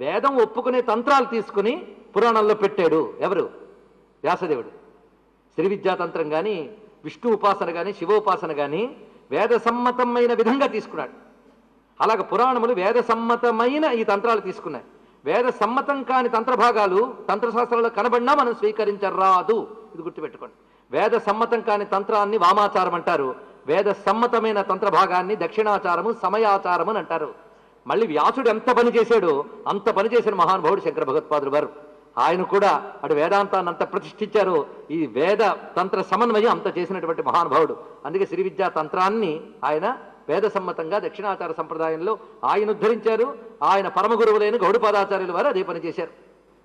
వేదం ఒప్పుకునే తంత్రాలు తీసుకుని పురాణంలో పెట్టాడు ఎవరు? వ్యాసదేవుడు. శ్రీ విద్యాతంత్రం కానీ విష్ణు ఉపాసన కానీ శివోపాసన కానీ వేద సమ్మతమైన విధంగా తీసుకున్నాడు. అలాగ పురాణములు వేద సమ్మతమైన ఈ తంత్రాలు తీసుకున్నాయి. వేద సమ్మతం కాని తంత్రభాగాలు తంత్రశాస్త్రాల్లో కనబడినా మనం స్వీకరించరాదు. ఇది గుర్తుపెట్టుకోండి. వేద సమ్మతం కాని తంత్రాన్ని వామాచారం అంటారు. వేద సమ్మతమైన తంత్రభాగాన్ని దక్షిణాచారము సమయాచారము అని అంటారు. మళ్ళీ వ్యాసుడు ఎంత పని చేశాడో అంత పని చేసిన మహానుభావుడు శంకర భగవత్పాదులు వారు. ఆయన కూడా అటు వేదాంతాన్ని అంత ప్రతిష్ఠించారు ఈ వేద తంత్ర సమన్వయం అంత చేసినటువంటి మహానుభావుడు అందుకే శ్రీ విద్యా తంత్రాన్ని ఆయన వేద సమ్మతంగా దక్షిణాచార సంప్రదాయంలో ఆయన ఉద్ధరించారు ఆయన పరమ గురువులైన గౌడపాదాచార్యుల వారు అదే పని చేశారు.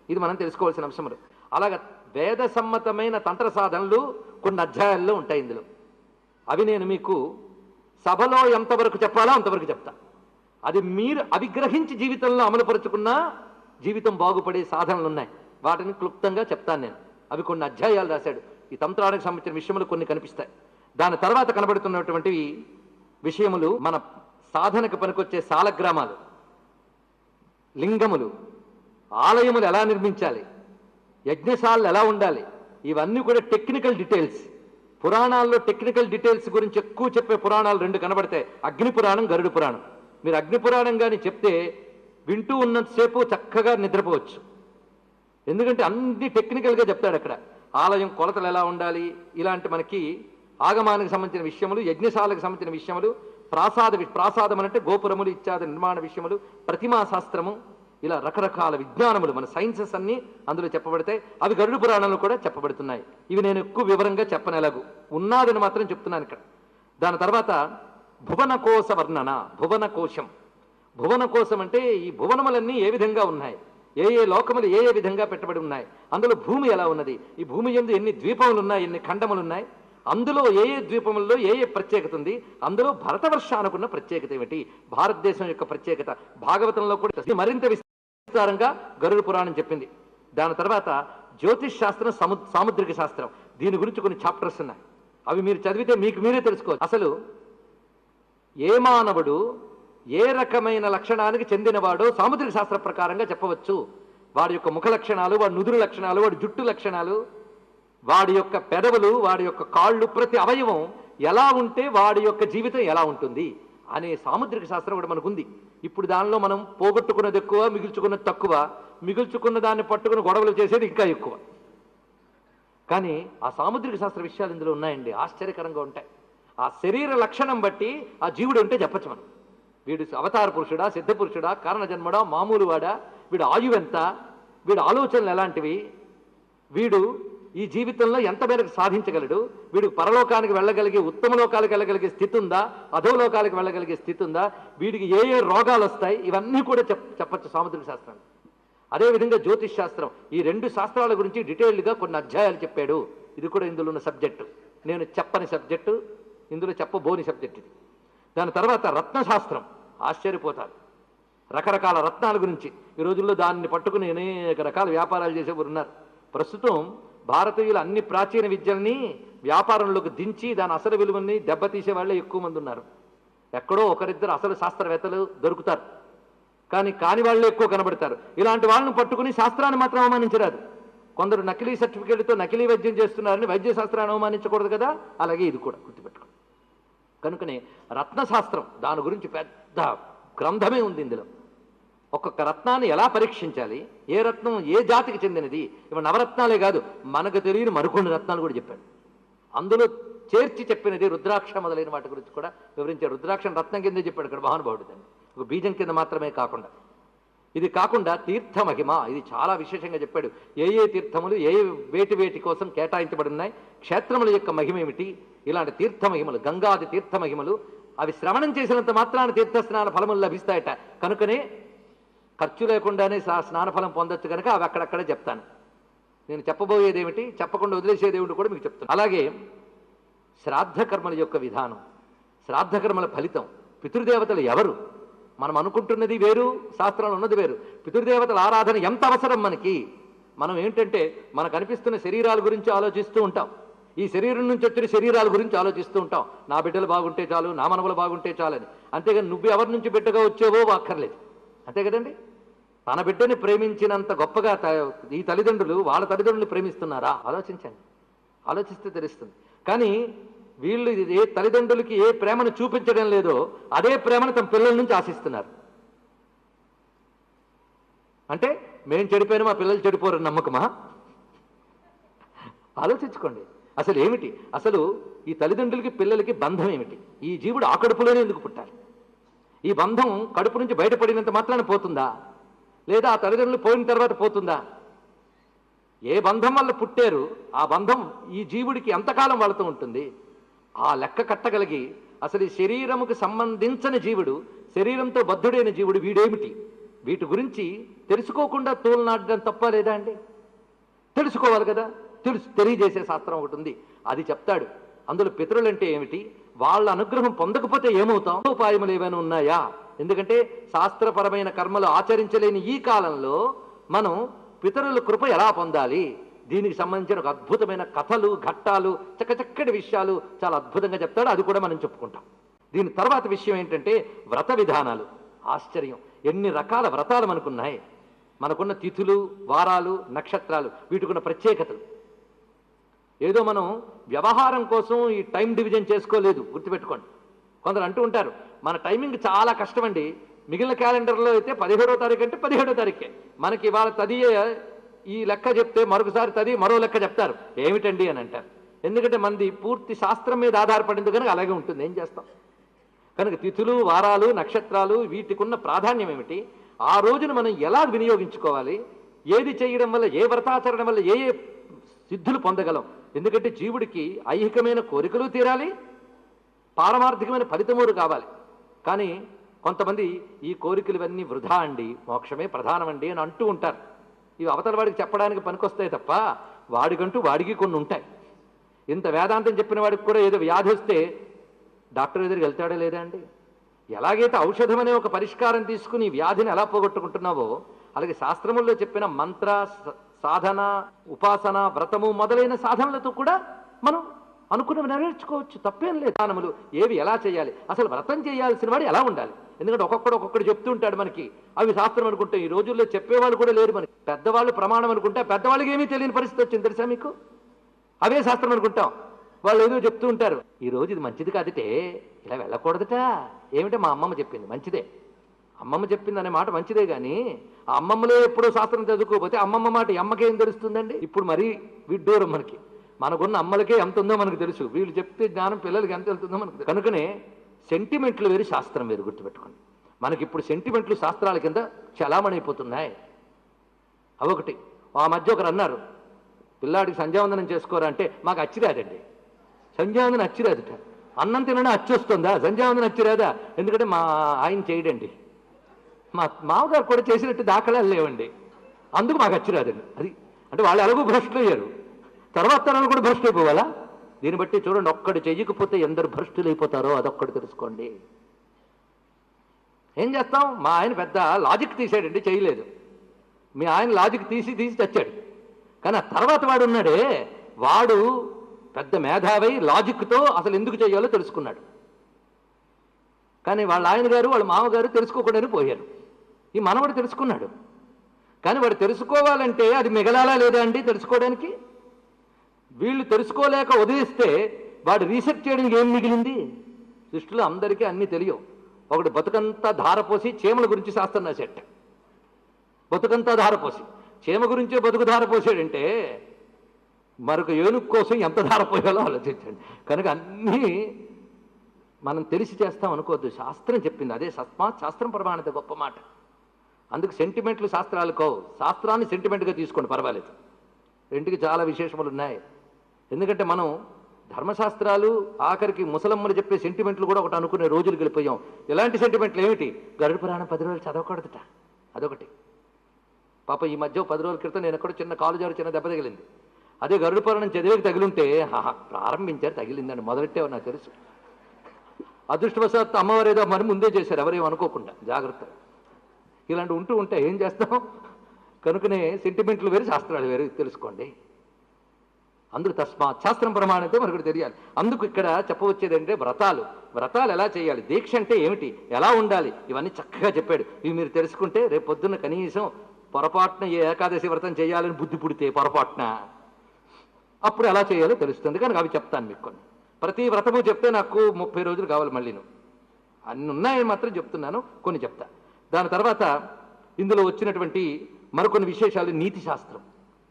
ఇది మనం తెలుసుకోవాల్సిన అంశములు. అలాగ వేద సమ్మతమైన తంత్ర సాధనలు కొన్ని అధ్యాయాల్లో ఉంటాయి ఇందులో. అవి నేను మీకు సభలో ఎంతవరకు చెప్పాలో అంతవరకు చెప్తా. అది మీరు అవిగ్రహించి జీవితంలో అమలుపరుచుకున్నా జీవితం బాగుపడే సాధనలు ఉన్నాయి వాటిని క్లుప్తంగా చెప్తాను నేను. అవి కొన్ని అధ్యాయాలు రాశాడు. ఈ తంత్రానికి సంబంధించిన విషయములు కొన్ని కనిపిస్తాయి. దాని తర్వాత కనబడుతున్నటువంటి విషయములు మన సాధనకు పనికొచ్చే సాలగ్రామాలు. లింగములు. ఆలయములు ఎలా నిర్మించాలి? యజ్ఞశాలలు ఎలా ఉండాలి? ఇవన్నీ కూడా టెక్నికల్ డీటెయిల్స్. పురాణాల్లో టెక్నికల్ డీటెయిల్స్ గురించి ఎక్కువ చెప్పే పురాణాలు రెండు కనబడతాయి. అగ్ని పురాణం గరుడు పురాణం. మీరు అగ్ని పురాణం కానీ చెప్తే వింటూ ఉన్నంతసేపు చక్కగా నిద్రపోవచ్చు. ఎందుకంటే అన్ని టెక్నికల్గా చెప్తాడు అక్కడ. ఆలయం కొలతలు ఎలా ఉండాలి? ఇలాంటి మనకి ఆగమానికి సంబంధించిన విషయములు యజ్ఞశాలకు సంబంధించిన విషయములు ప్రాసాద ప్రాసాదం అంటే గోపురములు ఇత్యాది నిర్మాణ విషయములు ప్రతిమా శాస్త్రము ఇలా రకరకాల విజ్ఞానములు మన సైన్సెస్ అన్నీ అందులో చెప్పబడతాయి. అవి గరుడు పురాణంలో కూడా చెప్పబడుతున్నాయి. ఇవి నేను ఎక్కువ వివరంగా చెప్పనేలాగు. ఉన్నాదని మాత్రం చెప్తున్నాను ఇక్కడ. దాని తర్వాత భువన కోశ వర్ణన భువన కోశం భువన కోశం అంటే ఈ భువనములన్నీ ఏ విధంగా ఉన్నాయి? ఏ ఏ లోకములు ఏ ఏ విధంగా పెట్టబడి ఉన్నాయి? అందులో భూమి ఎలా ఉన్నది? ఈ భూమి ఎందు ఎన్ని ద్వీపములు ఉన్నాయి ఎన్ని ఖండములు ఉన్నాయి అందులో ఏ ఏ ద్వీపముల్లో ఏ ఏ ప్రత్యేకత ఉంది? అందులో భరతవర్షానుకున్న ప్రత్యేకత ఏమిటి? భారతదేశం యొక్క ప్రత్యేకత. భాగవతంలో కూడా ఇది మరింత విస్తారంగా గరుడ పురాణం చెప్పింది. దాని తర్వాత జ్యోతిష్ శాస్త్రం సము సాముద్రిక శాస్త్రం. దీని గురించి కొన్ని చాప్టర్స్ ఉన్నాయి. అవి మీరు చదివితే మీకు మీరే తెలుసుకోవచ్చు. అసలు ఏ మానవుడు ఏ రకమైన లక్షణానికి చెందినవాడో సాముద్రిక శాస్త్ర ప్రకారంగా చెప్పవచ్చు. వాడి యొక్క ముఖ లక్షణాలు వాడి నుదురు లక్షణాలు వాడి జుట్టు లక్షణాలు వాడి యొక్క పెదవులు వాడి యొక్క కాళ్ళు ప్రతి అవయవం ఎలా ఉంటే వాడి యొక్క జీవితం ఎలా ఉంటుంది అనే సాముద్రిక శాస్త్రం కూడా మనకుంది. ఇప్పుడు దానిలో మనం పోగొట్టుకున్నది ఎక్కువ మిగుల్చుకున్నది తక్కువ మిగుల్చుకున్న దాన్ని పట్టుకుని గొడవలు చేసేది ఇంకా ఎక్కువ. కానీ ఆ సాముద్రిక శాస్త్ర విషయాలు ఇందులో ఉన్నాయండి. ఆశ్చర్యకరంగా ఉంటాయి. ఆ శరీర లక్షణం బట్టి ఆ జీవుడు ఉంటే చెప్పచ్చు మనం. వీడు అవతార పురుషుడా సిద్ధ పురుషుడా కారణ జన్మడా మామూలు వాడా వీడు ఆయువెంత ఎంత వీడు ఆలోచనలు ఎలాంటివి వీడు ఈ జీవితంలో ఎంత మేరకు సాధించగలడు వీడు పరలోకానికి వెళ్ళగలిగే ఉత్తమ లోకాలకు వెళ్ళగలిగే స్థితి ఉందా అధవలోకాలకు వెళ్ళగలిగే స్థితి ఉందా వీడికి ఏ ఏ రోగాలు వస్తాయి ఇవన్నీ కూడా చెప్ చెప్పచ్చు సాముద్రిక శాస్త్రాన్ని అదేవిధంగా జ్యోతిష్ శాస్త్రం ఈ రెండు శాస్త్రాల గురించి డీటెయిల్డ్గా కొన్ని అధ్యాయాలు చెప్పాడు. ఇది కూడా ఇందులో ఉన్న సబ్జెక్టు. నేను చెప్పని సబ్జెక్టు ఇందులో చెప్పబోని సబ్జెక్ట్ ఇది. దాని తర్వాత రత్నశాస్త్రం. ఆశ్చర్యపోతారు. రకరకాల రత్నాల గురించి. ఈ రోజుల్లో దాన్ని పట్టుకుని అనేక రకాల వ్యాపారాలు చేసేవారు ఉన్నారు ప్రస్తుతం భారతీయులు అన్ని ప్రాచీన విద్యల్ని వ్యాపారంలోకి దించి దాని అసలు విలువని దెబ్బతీసే వాళ్ళే ఎక్కువ మంది ఉన్నారు. ఎక్కడో ఒకరిద్దరు అసలు శాస్త్రవేత్తలు దొరుకుతారు. కానీ కాని వాళ్ళే ఎక్కువ కనబడతారు. ఇలాంటి వాళ్ళని పట్టుకుని శాస్త్రాన్ని మాత్రం అవమానించరాదు. కొందరు నకిలీ సర్టిఫికేట్తో నకిలీ వైద్యం చేస్తున్నారని వైద్య శాస్త్రాన్ని అవమానించకూడదు కదా? అలాగే ఇది కూడా గుర్తుపెట్టుకో కనుకనే రత్నశాస్త్రం దాని గురించి పెద్ద గ్రంథమే ఉంది ఇందులో. ఒక్కొక్క రత్నాన్ని ఎలా పరీక్షించాలి? ఏ రత్నం ఏ జాతికి చెందినది? ఇవి నవరత్నాలే కాదు మనకు తెలియని మరికొన్ని రత్నాలు కూడా చెప్పాడు. అందులో చేర్చి చెప్పినది రుద్రాక్ష మొదలైన వాటి గురించి కూడా వివరించాడు. రుద్రాక్ష రత్నం కిందే చెప్పాడు ఇక్కడ మహానుభావుడు దాన్ని. ఒక బీజం కింద మాత్రమే కాకుండా. ఇది కాకుండా తీర్థ మహిమ ఇది చాలా విశేషంగా చెప్పాడు. ఏ ఏ తీర్థములు ఏ వేటి వేటి కోసం కేటాయించబడి ఉన్నాయి క్షేత్రముల యొక్క మహిమ ఏమిటి ఇలాంటి తీర్థ మహిమలు గంగాది తీర్థ మహిమలు అవి శ్రవణం చేసినంత మాత్రాన తీర్థ స్నాన ఫలములు లభిస్తాయట. కనుకనే ఖర్చు లేకుండానే స్నాన ఫలం పొందొచ్చు కనుక అవి అక్కడక్కడే చెప్తాను. నేను చెప్పబోయేది ఏమిటి చెప్పకుండా వదిలేసేది ఏమిటి కూడా మీకు చెప్తాను అలాగే శ్రాద్ధ కర్మల యొక్క విధానం శ్రాద్ధ కర్మల ఫలితం పితృదేవతలు ఎవరు? మనం అనుకుంటున్నది వేరు శాస్త్రంలో ఉన్నది వేరు. పితృదేవతల ఆరాధన ఎంత అవసరం మనకి? మనం ఏంటంటే మనకు అనిపిస్తున్న శరీరాల గురించి ఆలోచిస్తూ ఉంటాం. ఈ శరీరం నుంచి వచ్చిన శరీరాల గురించి ఆలోచిస్తూ ఉంటాం. నా బిడ్డలు బాగుంటే చాలు నా మనవలు బాగుంటే చాలని. అంతేగాని నువ్వు ఎవరి నుంచి బిడ్డగా వచ్చావో అక్కర్లేదు అంతే కదండి? తన బిడ్డని ప్రేమించినంత గొప్పగా త- ఈ తల్లిదండ్రులు వాళ్ళ తల్లిదండ్రులు ప్రేమిస్తున్నారా? ఆలోచించండి. ఆలోచిస్తే తెలుస్తుంది. కానీ వీళ్ళు ఇది ఏ తల్లిదండ్రులకి ఏ ప్రేమను చూపించడం లేదో అదే ప్రేమను తమ పిల్లల నుంచి ఆశిస్తున్నారు. అంటే మేము చెడిపోయినా మా పిల్లలు చెడిపోరని నమ్మకమా? ఆలోచించుకోండి. అసలు ఏమిటి? అసలు ఈ తల్లిదండ్రులకి పిల్లలకి బంధం ఏమిటి? ఈ జీవుడు ఆ కడుపులోనే ఎందుకు పుట్టాలి? ఈ బంధం కడుపు నుంచి బయటపడినంత మాత్రాన పోతుందా? లేదా ఆ తల్లిదండ్రులు పోయిన తర్వాత పోతుందా? ఏ బంధం వల్ల పుట్టారు? ఆ బంధం ఈ జీవుడికి ఎంతకాలం వాళ్ళతో ఉంటుంది? ఆ లెక్క కట్టగలిగి అసలు ఈ శరీరముకు సంబంధించని జీవుడు శరీరంతో బద్ధుడైన జీవుడు వీడేమిటి? వీటి గురించి తెలుసుకోకుండా తోలునాడడం తప్ప లేదా అండి? తెలుసుకోవాలి కదా. తెలుసు తెలియజేసే శాస్త్రం ఒకటి ఉంది. అది చెప్తాడు. అందులో పితరులు అంటే ఏమిటి? వాళ్ళ అనుగ్రహం పొందకపోతే ఏమవుతాం? ఉపాయములు ఏమైనా ఉన్నాయా? ఎందుకంటే శాస్త్రపరమైన కర్మలు ఆచరించలేని ఈ కాలంలో మనం పితరుల కృప ఎలా పొందాలి? దీనికి సంబంధించిన ఒక అద్భుతమైన కథలు ఘట్టాలు చక్కచక్కటి విషయాలు చాలా అద్భుతంగా చెప్తాడు. అది కూడా మనం చెప్పుకుంటాం. దీని తర్వాత విషయం ఏంటంటే వ్రత విధానాలు. ఆశ్చర్యం. ఎన్ని రకాల వ్రతాలు మనకున్నాయి. మనకున్న తిథులు వారాలు నక్షత్రాలు వీటికున్న ప్రత్యేకతలు. ఏదో మనం వ్యవహారం కోసం ఈ టైం డివిజన్ చేసుకోలేదు. గుర్తుపెట్టుకోండి. కొందరు అంటూ ఉంటారు మన టైమింగ్ చాలా కష్టమండి. మిగిలిన క్యాలెండర్లో అయితే పదిహేడో తారీఖు అంటే పదిహేడో తారీఖే. మనకి ఇవాళ తదియే ఈ లెక్క చెప్తే మరొకసారి తది మరో లెక్క చెప్తారు. ఏమిటండి అని అంటారు. ఎందుకంటే మంది పూర్తి శాస్త్రం మీద ఆధారపడింది కనుక అలాగే ఉంటుంది. ఏం చేస్తాం? కనుక తిథులు వారాలు నక్షత్రాలు వీటికున్న ప్రాధాన్యం ఏమిటి? ఆ రోజున మనం ఎలా వినియోగించుకోవాలి? ఏది చేయడం వల్ల ఏ వ్రతాచరణ వల్ల ఏ ఏ సిద్ధులు పొందగలం? ఎందుకంటే జీవుడికి ఐహికమైన కోరికలు తీరాలి పారమార్థికమైన ఫలితమూరు కావాలి. కానీ కొంతమంది ఈ కోరికలు ఇవన్నీ వృధా అండి మోక్షమే ప్రధానమండి అని అంటూ ఉంటారు. ఇవి అవతల వాడికి చెప్పడానికి పనికొస్తాయి తప్ప వాడికంటూ వాడికి కొన్ని ఉంటాయి. ఇంత వేదాంతం చెప్పిన వాడికి కూడా ఏదో వ్యాధి వస్తే డాక్టర్ దగ్గరికి వెళ్తాడా లేదా అండి? ఎలాగైతే ఔషధం అనే ఒక పరిష్కారం తీసుకుని ఈ వ్యాధిని ఎలా పోగొట్టుకుంటున్నావో అలాగే శాస్త్రముల్లో చెప్పిన మంత్ర స- సాధన ఉపాసన వ్రతము మొదలైన సాధనలతో కూడా మనం అనుకున్నవి నెరవేర్చుకోవచ్చు. తప్పేం లేదు. దానములు ఏవి ఎలా చేయాలి? అసలు వ్రతం చేయాల్సిన వాడు ఎలా ఉండాలి? ఎందుకంటే ఒక్కొక్కడు ఒక్కొక్కడు చెప్తూ ఉంటాడు మనకి. అవి శాస్త్రం అనుకుంటే ఈ రోజుల్లో చెప్పేవాళ్ళు కూడా లేరు మనకి. పెద్దవాళ్ళు ప్రమాణం అనుకుంటే పెద్దవాళ్ళకి ఏమీ తెలియని పరిస్థితి వచ్చింది తెలుసా మీకు? అవే శాస్త్రం అనుకుంటాం. వాళ్ళు ఏదో చెప్తూ ఉంటారు. ఈ రోజు ఇది మంచిది కాదుటే. ఇలా వెళ్ళకూడదట. ఏమిటో మా అమ్మమ్మ చెప్పింది. మంచిదే. అమ్మమ్మ చెప్పింది అనే మాట మంచిదే కానీ ఆ అమ్మమ్మలో ఎప్పుడో శాస్త్రం చదువుకోకపోతే అమ్మమ్మ మాట ఈ అమ్మకి తెలుస్తుందండి? ఇప్పుడు మరీ విడ్డూరం మనకి. మనకున్న అమ్మలకే ఎంత ఉందో మనకు తెలుసు. వీళ్ళు చెప్తే జ్ఞానం పిల్లలకి ఎంత వెళ్తుందో మనకు కనుకనే సెంటిమెంట్లు వేరు శాస్త్రం వేరు గుర్తుపెట్టుకోండి. మనకి ఇప్పుడు సెంటిమెంట్లు శాస్త్రాల కింద చలామణైపోతున్నాయి. అవొకటి ఆ మధ్య ఒకరు అన్నారు పిల్లాడికి సంధ్యావందనం చేసుకోరా అంటే మాకు అచ్చిరాదండి. సంధ్యావందనం అచ్చిరాదుట. అన్నం తినడం అచ్చొస్తుందా? సంధ్యావందనం అచ్చిరాదా? ఎందుకంటే మా ఆయన చేయడండి. మా మామగారు కూడా చేసినట్టు దాఖలాలు లేవండి. అందుకు మాకు అచ్చిరాదండి. అది అంటే వాళ్ళు ఎలాగో భ్రష్టులు అయ్యారు తర్వాత తరాలు కూడా భ్రష్టు అయిపోవాలా? దీన్ని బట్టి చూడండి ఒక్కడు చెయ్యకపోతే ఎందరు భ్రష్టులు అయిపోతారో అదొక్కడు తెలుసుకోండి. ఏం చేస్తాం? మా ఆయన పెద్ద లాజిక్ తీసాడండి చేయలేదు. మీ ఆయన లాజిక్ తీసి తీసి తెచ్చాడు. కానీ ఆ తర్వాత వాడు ఉన్నాడే వాడు పెద్ద మేధావి లాజిక్తో అసలు ఎందుకు చేయాలో తెలుసుకున్నాడు. కానీ వాళ్ళ ఆయన గారు వాళ్ళ మామగారు తెలుసుకోకుండానే పోయారు. ఈ మనవాడు తెలుసుకున్నాడు. కానీ వాడు తెలుసుకోవాలంటే అది మిగలాలా లేదా అండి తెలుసుకోవడానికి? వీళ్ళు తెలుసుకోలేక వదిలిస్తే వాడు రీసెర్చ్ చేయడానికి ఏం మిగిలింది? సృష్టిలో అందరికీ అన్నీ తెలియవు. ఒకడు బతుకంతా ధారపోసి చీమల గురించి శాస్త్రం రాసేట బతుకంతా ధారపోసి చీమ గురించే బతుకు ధారపోసాడంటే మరొక ఏనుగు కోసం ఎంత ధారపోయాలో ఆలోచించండి. కనుక అన్నీ మనం తెలిసి చేస్తాం అనుకోవద్దు. శాస్త్రం చెప్పింది అదే సస్మాత్ శాస్త్రం ప్రమాణత గొప్ప మాట. అందుకు సెంటిమెంట్లు శాస్త్రాలు కావు. శాస్త్రాన్ని సెంటిమెంట్గా తీసుకోండి పర్వాలేదు. రెండుకి చాలా విశేషములు ఉన్నాయి ఎందుకంటే మనం ధర్మశాస్త్రాలు ఆఖరికి ముసలమ్మలు చెప్పే సెంటిమెంట్లు కూడా ఒకటి అనుకునే రోజులు గెలిపోయాం. ఎలాంటి సెంటిమెంట్లు ఏమిటి? గరుడు పురాణం పది రోజులు చదవకూడదుట. అదొకటి. పాప ఈ మధ్య పది రోజుల క్రితం నేను ఎక్కడో చిన్న కాలు జారు చిన్న దెబ్బ తగిలింది. అదే గరుడు పురాణం చదివేకి తగిలింటే ఆహా, ప్రారంభించారు తగిలిందండి. మొదలెట్టే నాకు తెలుసు. అదృష్టవశాత్తు అమ్మవారు ఏదో మరి ముందే చేశారు. ఎవరేం అనుకోకుండా. జాగ్రత్త. ఇలాంటి ఉంటూ ఉంటే ఏం చేస్తాం? కనుకనే సెంటిమెంట్లు వేరు శాస్త్రాలు వేరు తెలుసుకోండి. అందుకు తస్మాత్ శాస్త్రం ప్రమాణంతో మనకు తెలియాలి. అందుకు ఇక్కడ చెప్పవచ్చేది అంటే వ్రతాలు. వ్రతాలు ఎలా చేయాలి? దీక్ష అంటే ఏమిటి? ఎలా ఉండాలి? ఇవన్నీ చక్కగా చెప్పాడు. ఇవి మీరు తెలుసుకుంటే రేపు పొద్దున్న కనీసం పొరపాటున ఏ ఏకాదశి వ్రతం చేయాలని బుద్ధి పుడితే పొరపాటున. అప్పుడు ఎలా చేయాలో తెలుస్తుంది. కనుక అవి చెప్తాను మీకు కొన్ని. ప్రతి వ్రతము చెప్తే నాకు ముప్పై రోజులు కావాలి మళ్ళీ అన్ని ఉన్నాయని మాత్రం చెప్తున్నాను. కొన్ని చెప్తా. దాని తర్వాత ఇందులో వచ్చినటువంటి మరికొన్ని విశేషాలు. నీతి శాస్త్రం.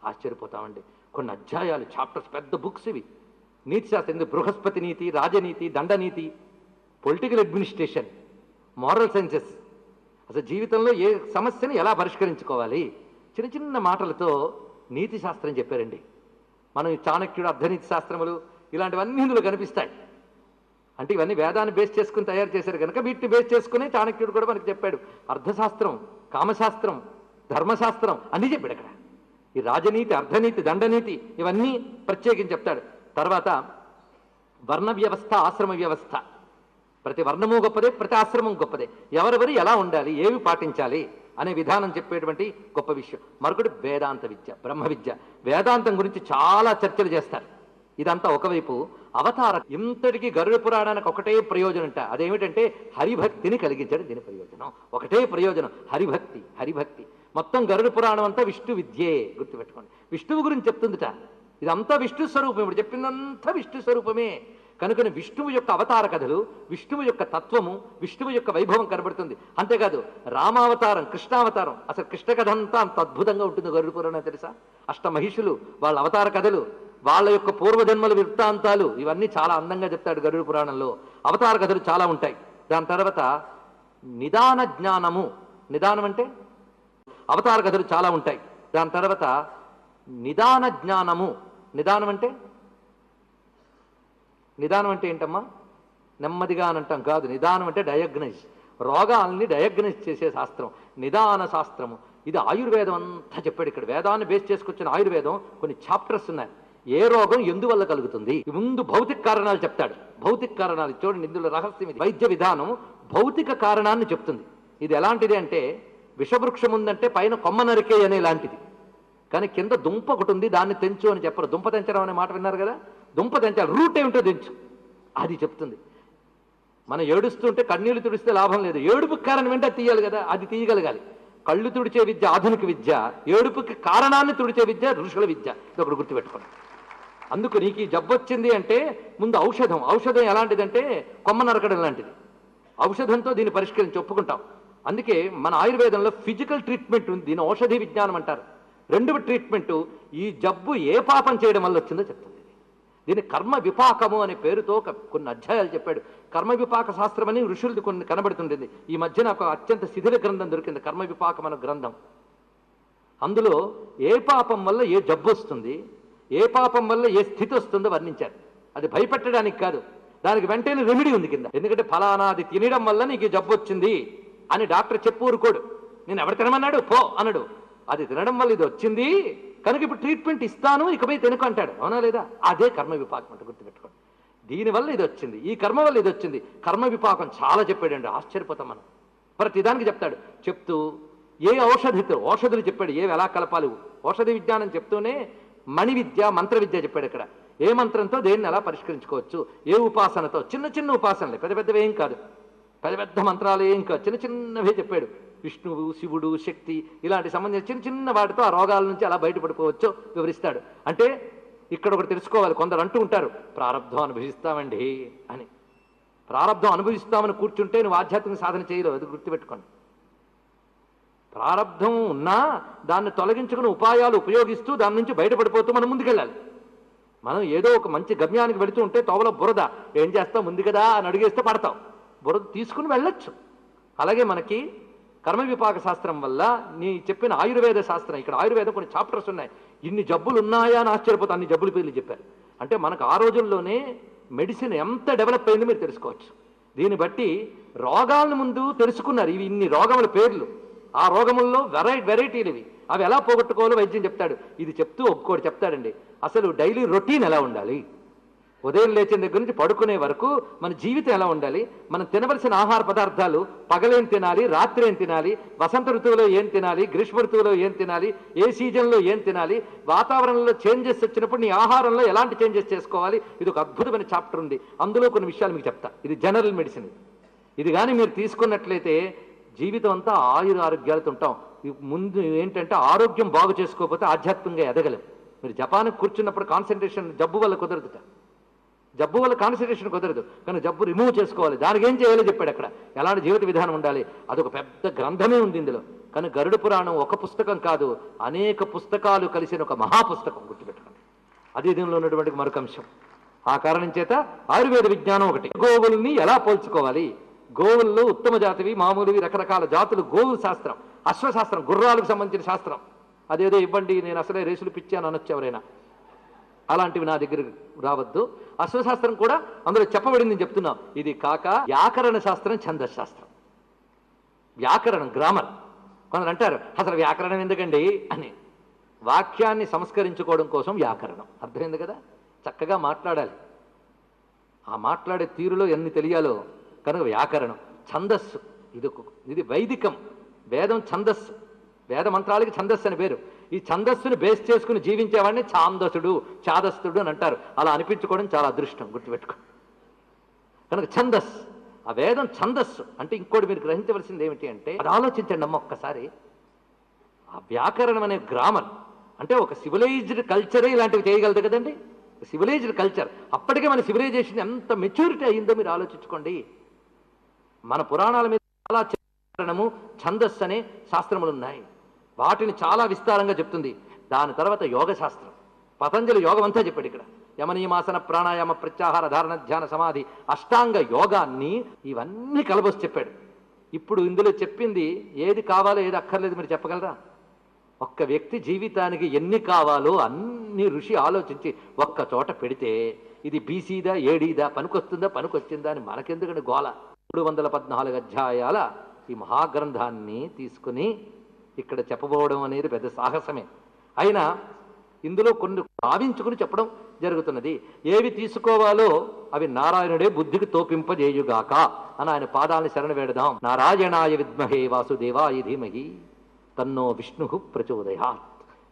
ఆశ్చర్యపోతామండి. కొన్ని అధ్యాయాలు చాప్టర్స్ పెద్ద బుక్స్ ఇవి. నీతి శాస్త్రం బృహస్పతి నీతి రాజనీతి దండనీతి పొలిటికల్ అడ్మినిస్ట్రేషన్ మారల్ సైన్సెస్ అసలు జీవితంలో ఏ సమస్యను ఎలా పరిష్కరించుకోవాలి? చిన్న చిన్న మాటలతో నీతి శాస్త్రం చెప్పారండి. మనం చాణక్యుడు అర్ధనీతి శాస్త్రములు ఇలాంటివన్నీ ఇందులో కనిపిస్తాయి. అంటే ఇవన్నీ వేదాన్ని బేస్ చేసుకుని తయారు చేశారు కనుక వీటిని బేస్ చేసుకునే చాణక్యుడు కూడా మనకి చెప్పాడు. అర్థశాస్త్రం కామశాస్త్రం ధర్మశాస్త్రం అన్నీ చెప్పాడు అక్కడ. ఈ రాజనీతి అర్ధనీతి దండనీతి ఇవన్నీ ప్రత్యేకించి చెప్తాడు. తర్వాత వర్ణ వ్యవస్థ ఆశ్రమ వ్యవస్థ. ప్రతి వర్ణము గొప్పదే ప్రతి ఆశ్రమం గొప్పదే. ఎవరెవరు ఎలా ఉండాలి ఏవి పాటించాలి అనే విధానం చెప్పేటువంటి గొప్ప విషయం. మరొకటి వేదాంత విద్య బ్రహ్మ విద్య. వేదాంతం గురించి చాలా చర్చలు చేస్తారు. ఇదంతా ఒకవైపు. అవతార ఇంతటికి గరుడ పురాణానికి ఒకటే ప్రయోజనం అంట అదేమిటంటే హరిభక్తిని కలిగించడం దీని ప్రయోజనం. ఒకటే ప్రయోజనం. హరిభక్తి హరిభక్తి. మొత్తం గరుడ పురాణం అంతా విష్ణు విద్యే గుర్తుపెట్టుకోండి. విష్ణువు గురించి చెప్తుందిట. ఇదంతా విష్ణు స్వరూపం ఇప్పుడు చెప్పిందంతా విష్ణు స్వరూపమే. కనుకని విష్ణువు యొక్క అవతార కథలు విష్ణువు యొక్క తత్వము విష్ణువు యొక్క వైభవం కనబడుతుంది. అంతేకాదు రామావతారం కృష్ణావతారం అసలు కృష్ణ కథ అంతా అంత అద్భుతంగా ఉంటుంది గరుడు పురాణం తెలుసా? అష్ట మహిషులు వాళ్ళ అవతార కథలు వాళ్ళ యొక్క పూర్వజన్మల వృత్తాంతాలు ఇవన్నీ చాలా అందంగా చెప్తాడు గరుడు పురాణంలో. అవతార కథలు చాలా ఉంటాయి. దాని తర్వాత నిదాన జ్ఞానము. నిదానం అంటే? అవతార కథలు చాలా ఉంటాయి. దాని తర్వాత నిదాన జ్ఞానము. నిదానం అంటే? నిదానం అంటే ఏంటమ్మా? నెమ్మదిగా అని అంటాం కాదు. నిదానం అంటే డయాగ్నైజ్ రోగాల్ని డయాగ్నైజ్ చేసే శాస్త్రం. నిదాన శాస్త్రము. ఇది ఆయుర్వేదం అంతా చెప్పాడు ఇక్కడ. వేదాన్ని బేస్ చేసుకొచ్చిన ఆయుర్వేదం కొన్ని చాప్టర్స్ ఉన్నాయి. ఏ రోగం ఎందువల్ల కలుగుతుంది? ముందు భౌతిక కారణాలు చెప్తాడు. భౌతిక కారణాలు చూడండి. ఇందులో రహస్యం ఇది. వైద్య విధానం భౌతిక కారణాన్ని చెప్తుంది. ఇది ఎలాంటిది అంటే విషవృక్షం ఉందంటే పైన కొమ్మ నరికే అనే లాంటిది. కానీ కింద దుంప ఒకటి ఉంది దాన్ని తెంచు అని చెప్పరు. దుంప తెంచడం అనే మాట విన్నారు కదా? దుంప తెంచాలి రూట్ ఏమిటో తెంచు. అది చెప్తుంది. మనం ఏడుస్తుంటే కన్నీళ్ళు తుడిస్తే లాభం లేదు. ఏడుపు కారణం వెంట తీయాలి కదా? అది తీయగలగాలి. కళ్ళు తుడిచే విద్య ఆధునిక విద్య ఏడుపుకి కారణాన్ని తుడిచే విద్య ఋషుల విద్య. ఇది ఒకటి గుర్తుపెట్టుకోండి. అందుకు నీకు ఈ జబ్బు వచ్చింది అంటే ముందు ఔషధం. ఔషధం ఎలాంటిదంటే కొమ్మ నరకడం లాంటిది. ఔషధంతో దీన్ని పరిష్కరించి ఒప్పుకుంటాం. అందుకే మన ఆయుర్వేదంలో ఫిజికల్ ట్రీట్మెంట్ ఉంది దీని ఔషధి విజ్ఞానం అంటారు. రెండవ ట్రీట్మెంటు ఈ జబ్బు ఏ పాపం చేయడం వల్ల వచ్చిందో చెప్తుంది. దీని కర్మ విపాకము అనే పేరుతో కొన్ని అధ్యాయాలు చెప్పాడు. కర్మ విపాక శాస్త్రం అని ఋషులది కొన్ని కనబడుతుండేది. ఈ మధ్య నాకు అత్యంత శిథిల గ్రంథం దొరికింది కర్మ విపాకం అనే గ్రంథం. అందులో ఏ పాపం వల్ల ఏ జబ్బు వస్తుంది ఏ పాపం వల్ల ఏ స్థితి వస్తుందో వర్ణించారు. అది భయపెట్టడానికి కాదు దానికి వెంటనే రెమెడీ ఉంది కింద. ఎందుకంటే ఫలానా అది తినడం వల్ల నీకు జబ్బు వచ్చింది. అని డాక్టర్ చెప్పు ఊరుకోడు. నేను ఎవరు తినమన్నాడు? పో అన్నాడు. అది తినడం వల్ల ఇది వచ్చింది. కనుక ఇప్పుడు ట్రీట్మెంట్ ఇస్తాను ఇకపై తినకు అంటాడు. అవునా లేదా? అదే కర్మ విపాకం అంటే గుర్తుపెట్టుకోండి. దీనివల్ల ఇది వచ్చింది. ఈ కర్మ వల్ల ఇది వచ్చింది. కర్మ విపాకం చాలా చెప్పాడండి. ఆశ్చర్యపోతాం మనం. ప్రతిదానికి చెప్తాడు. చెప్తూ ఏ ఔషధితో ఔషధులు చెప్పాడు. ఏవి ఎలా కలపాలి? ఔషధి విజ్ఞానం చెప్తూనే మణి విద్య మంత్ర విద్య చెప్పాడు ఇక్కడ. ఏ మంత్రంతో దేన్ని ఎలా పరిష్కరించుకోవచ్చు? ఏ ఉపాసనతో? చిన్న చిన్న ఉపాసనలే. పెద్ద పెద్దవి ఏం కాదు. పెద్ద పెద్ద మంత్రాలు ఇంకా చిన్న చిన్నవే చెప్పాడు. విష్ణువు శివుడు శక్తి ఇలాంటి సంబంధించిన చిన్న చిన్న వాటితో ఆ రోగాల నుంచి అలా బయటపడిపోవచ్చో వివరిస్తాడు. అంటే ఇక్కడ ఒకటి తెలుసుకోవాలి కొందరు అంటూ ఉంటారు ప్రారంధం అనుభవిస్తామండి అని. ప్రారంధం అనుభవిస్తామని కూర్చుంటే నువ్వు ఆధ్యాత్మిక సాధన చేయలేవు అది గుర్తుపెట్టుకోండి. ప్రారంధం ఉన్నా దాన్ని తొలగించుకుని ఉపాయాలు ఉపయోగిస్తూ దాని నుంచి బయటపడిపోతూ మనం ముందుకెళ్ళాలి. మనం ఏదో ఒక మంచి గమ్యానికి వెళుతూ ఉంటే తోవలో బురద ఏం చేస్తావు? ముందు కదా అని అడిగేస్తే పడతావు. బురద తీసుకుని వెళ్ళొచ్చు. అలాగే మనకి కర్మ విపాక శాస్త్రం వల్ల నీ చెప్పిన ఆయుర్వేద శాస్త్రం ఇక్కడ ఆయుర్వేదం కొన్ని చాప్టర్స్ ఉన్నాయి. ఇన్ని జబ్బులు ఉన్నాయా అని ఆశ్చర్యపోతా అన్ని జబ్బుల పేర్లు చెప్పారు. అంటే మనకు ఆ రోజుల్లోనే మెడిసిన్ ఎంత డెవలప్ అయిందో మీరు తెలుసుకోవచ్చు. దీన్ని బట్టి రోగాలను ముందు తెలుసుకున్నారు ఇవి ఇన్ని రోగముల పేర్లు. ఆ రోగముల్లో వెరై వెరైటీలు ఇవి. అవి ఎలా పోగొట్టుకోవాలో వైద్యం చెప్తాడు. ఇది చెప్తూ ఒక్కోటి చెప్తాడండి. అసలు డైలీ రొటీన్ ఎలా ఉండాలి? ఉదయం లేచిన దగ్గర నుంచి పడుకునే వరకు మన జీవితం ఎలా ఉండాలి? మనం తినవలసిన ఆహార పదార్థాలు పగలేం తినాలి? రాత్రి ఏం తినాలి? వసంత ఋతువులో ఏం తినాలి? గ్రీష్మ ఋతువులో ఏం తినాలి? ఏ సీజన్లో ఏం తినాలి? వాతావరణంలో చేంజెస్ వచ్చినప్పుడు నీ ఆహారంలో ఎలాంటి చేంజెస్ చేసుకోవాలి? ఇది ఒక అద్భుతమైన చాప్టర్ ఉంది. అందులో కొన్ని విషయాలు మీకు చెప్తా. ఇది జనరల్ మెడిసిన్ ఇది కానీ మీరు తీసుకున్నట్లయితే జీవితం అంతా ఆయుర ఆరోగ్యాలతో ఉంటాం. ముందు ఏంటంటే ఆరోగ్యం బాగు చేసుకోకపోతే ఆధ్యాత్మికంగా ఎదగలేం. మీరు జపాన్కి కూర్చున్నప్పుడు కాన్సన్ట్రేషన్ జబ్బు వల్ల కుదరదుట. జబ్బు వల్ల కాన్సన్ట్రేషన్ కుదరదు. కానీ జబ్బు రిమూవ్ చేసుకోవాలి. దానికి ఏం చేయాలో చెప్పాడు అక్కడ. ఎలాంటి జీవిత విధానం ఉండాలి? అదొక పెద్ద గ్రంథమే ఉంది ఇందులో. కానీ గరుడ పురాణం ఒక పుస్తకం కాదు అనేక పుస్తకాలు కలిసిన ఒక మహాపుస్తకం గుర్తుపెట్టుకోండి. అదే దీనిలో ఉన్నటువంటి మరొక అంశం. ఆ కారణం చేత ఆయుర్వేద విజ్ఞానం ఒకటి. గోవుల్ని ఎలా పోల్చుకోవాలి? గోవుల్లో ఉత్తమ జాతివి మామూలువి రకరకాల జాతులు గోవు శాస్త్రం అశ్వశాస్త్రం గుర్రాలకు సంబంధించిన శాస్త్రం. అదేదో ఇవ్వండి నేను అసలే రేసులు పిచ్చాను అనొచ్చు ఎవరైనా. అలాంటివి నా దగ్గర రావద్దు. అశ్వశాస్త్రం కూడా అందులో చెప్పబడింది చెప్తున్నాం. ఇది కాక వ్యాకరణ శాస్త్రం ఛందస్ శాస్త్రం వ్యాకరణం గ్రామర్. కొందరు అంటారు అసలు వ్యాకరణం ఎందుకండి? అని. వాక్యాన్ని సంస్కరించుకోవడం కోసం వ్యాకరణం. అర్థమైంది కదా? చక్కగా మాట్లాడాలి. ఆ మాట్లాడే తీరులో ఎన్ని తెలియాలో? కనుక వ్యాకరణం ఛందస్సు. ఇది ఇది వైదికం. వేదం ఛందస్సు. వేద మంత్రాలకి ఛందస్సు అని పేరు. ఈ ఛందస్సును బేస్ చేసుకుని జీవించేవాడిని ఛాందసుడు చాదస్తుడు అని అంటారు. అలా అనిపించుకోవడం చాలా అదృష్టం గుర్తుపెట్టుకో. కనుక ఛందస్ ఆ వేదం ఛందస్సు. అంటే ఇంకోటి మీరు గ్రహించవలసింది ఏమిటి అంటే అది ఆలోచించండి అమ్మ ఒక్కసారి ఆ వ్యాకరణం అనే గ్రామర్ అంటే ఒక సివిలైజ్డ్ కల్చరే ఇలాంటివి చేయగలదు కదండి? సివిలైజ్డ్ కల్చర్ అప్పటికే మన సివిలైజేషన్ ఎంత మెచ్యూరిటీ అయిందో మీరు ఆలోచించుకోండి. మన పురాణాల మీద చాలా ఛందస్సు అనే శాస్త్రములు ఉన్నాయి వాటిని చాలా విస్తారంగా చెప్తుంది. దాని తర్వాత యోగ శాస్త్రం పతంజలి యోగం అంతా చెప్పాడు ఇక్కడ. యమనీమాసన ప్రాణాయామ ప్రత్యాహార ధారణ ధ్యాన సమాధి అష్టాంగ యోగాన్ని ఇవన్నీ కలబోసి చెప్పాడు. ఇప్పుడు ఇందులో చెప్పింది ఏది కావాలో ఏది అక్కర్లేదు మీరు చెప్పగలరా? ఒక్క వ్యక్తి జీవితానికి ఎన్ని కావాలో అన్ని ఋషి ఆలోచించి ఒక్క చోట పెడితే ఇది బీసీదా ఏడీదా పనికొస్తుందా పనికొచ్చిందా అని మనకెందుకంటే గోల? మూడు వందల పద్నాలుగు అధ్యాయాల ఈ మహాగ్రంథాన్ని తీసుకుని ఇక్కడ చెప్పబోవడం అనేది పెద్ద సాహసమే. అయినా ఇందులో కొన్ని భావించుకుని చెప్పడం జరుగుతున్నది. ఏవి తీసుకోవాలో అవి నారాయణుడే బుద్ధికి తోపింపజేయుగాక అని ఆయన పాదాలను శరణ వేడదాం. నారాయణాయ విద్మహే వాసుదేవాయ ధీమహి తన్నో విష్ణు ప్రచోదయాత్.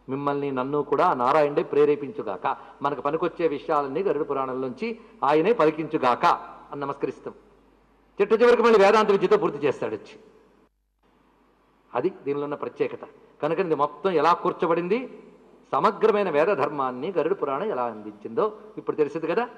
మిమ్మల్ని నన్ను కూడా నారాయణుడే ప్రేరేపించుగాక. మనకు పనికొచ్చే విషయాలన్నీ గరుడు పురాణంలోంచి ఆయనే పలికించుగాక అని నమస్కరిస్తాం. చెట్టు చివరికి మళ్ళీ వేదాంత విద్యతో పూర్తి చేస్తాడు. వచ్చి అది దీనిలో ఉన్న ప్రత్యేకత. కనుక ఇది మొత్తం ఎలా కూర్చబడింది? సమగ్రమైన వేద ధర్మాన్ని గరుడు పురాణం ఎలా అందించిందో ఇప్పుడు తెలిసింది కదా?